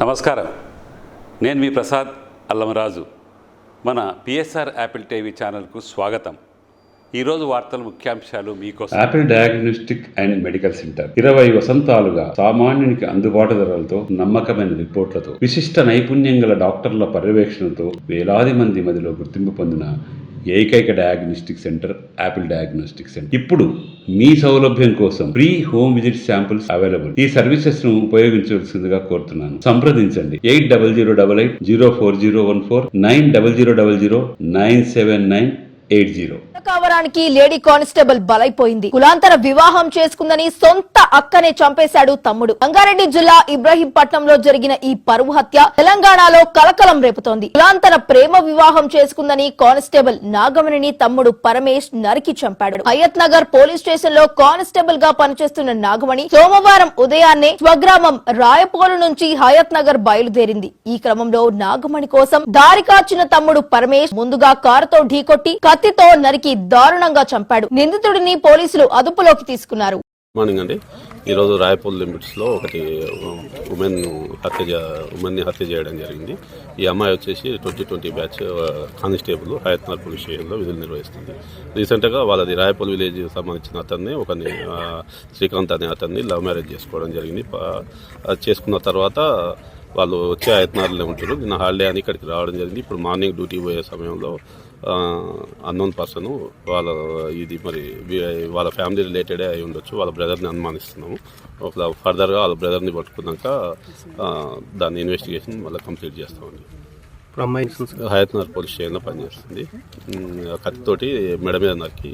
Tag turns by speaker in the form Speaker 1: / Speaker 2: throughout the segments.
Speaker 1: నమస్కారం. నేను మీ ప్రసాద్ అల్లమరాజు. మన పిఎస్ఆర్ యాపిల్ టీవీ ఛానల్కు స్వాగతం. ఈరోజు వార్తల ముఖ్యాంశాలు మీకోసం.
Speaker 2: Apple diagnostic and medical centre ఇరవై వసంతాలుగా సామాన్యునికి అందుబాటు ధరలతో నమ్మకమైన రిపోర్ట్లతో విశిష్ట నైపుణ్యం గల డాక్టర్ల పర్యవేక్షణతో వేలాది మంది మదిలో గుర్తింపు పొందిన ఏకైక diagnostic centre Apple diagnostic centre ఇప్పుడు మీ సౌలభ్యం కోసం free home visit samples available ఈ సర్వీసెస్ను ఉపయోగించవలసిందిగా కోరుతున్నాను. సంప్రదించండి. Eight double zero double eight zero four zero one four nine double zero double zero nine seven nine eight zero
Speaker 3: కావరానికి lady constable బలైపోయింది. కులాంతర వివాహం చేసుకుందని సొంత అక్కనే చంపేశాడు తమ్ముడు. రంగారెడ్డి జిల్లా ఇబ్రహీంపట్నంలో జరిగిన ఈ పరువు హత్య తెలంగాణలో కలకలం రేపుతోంది. కులాంతర ప్రేమ వివాహం చేసుకుందని కానిస్టేబుల్ నాగమణిని తమ్ముడు పరమేష్ నరికి చంపాడు. హయత్ నగర్ పోలీస్ స్టేషన్లో కానిస్టేబుల్గా పనిచేస్తున్న నాగమణి సోమవారం ఉదయాన్నే స్వగ్రామం రాయపోలు నుంచి హయత్ నగర్ బయలుదేరింది. ఈ క్రమంలో నాగమణి కోసం దారి కాచిన తమ్ముడు పరమేష్ ముందుగా కారుతో ఢీకొట్టి కత్తితో నరికి దారుణంగా చంపాడు. నిందితుడిని పోలీసులు అదుపులోకి తీసుకున్నారు.
Speaker 4: మార్నింగ్ అండి. ఈరోజు రాయపూల్ లిమిట్స్లో ఒకటి ఉమెన్ హత్య చే- ఉమెన్ని హత్య చేయడం జరిగింది. ఈ అమ్మాయి వచ్చేసి twenty twenty batch constable Hayatnagar police స్టేషన్లో విధులు నిర్వహిస్తుంది. రీసెంట్గా వాళ్ళది రాయపూల్ విలేజ్ సంబంధించిన అతన్ని ఒక శ్రీకాంత్ అనే అతన్ని లవ్ మ్యారేజ్ చేసుకోవడం జరిగింది. అది చేసుకున్న తర్వాత వాళ్ళు వచ్చే ఆయత్నారులే ఉంటారు. నిన్న హాలిడే అని ఇక్కడికి రావడం జరిగింది. ఇప్పుడు మార్నింగ్ డ్యూటీ పోయే సమయంలో అన్నోన్ పర్సన్ వాళ్ళ ఇది మరి వాళ్ళ ఫ్యామిలీ రిలేటెడే అయి ఉండొచ్చు వాళ్ళ బ్రదర్ని అనుమానిస్తున్నాము. ఒక ఫర్దర్గా వాళ్ళ బ్రదర్ని పట్టుకున్నాక దాన్ని ఇన్వెస్టిగేషన్ మళ్ళీ కంప్లీట్ చేస్తామండి. హయత్నగర్ పోలీస్ స్టేషన్లో పనిచేస్తుంది. కత్తితోటి మెడ మీద నరికి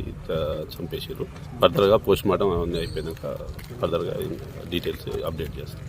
Speaker 4: చంపేసారు ఫర్దర్గా పోస్ట్ మార్టం అవన్నీ అయిపోయినాక ఫర్దర్గా డీటెయిల్స్ అప్డేట్ చేస్తాం.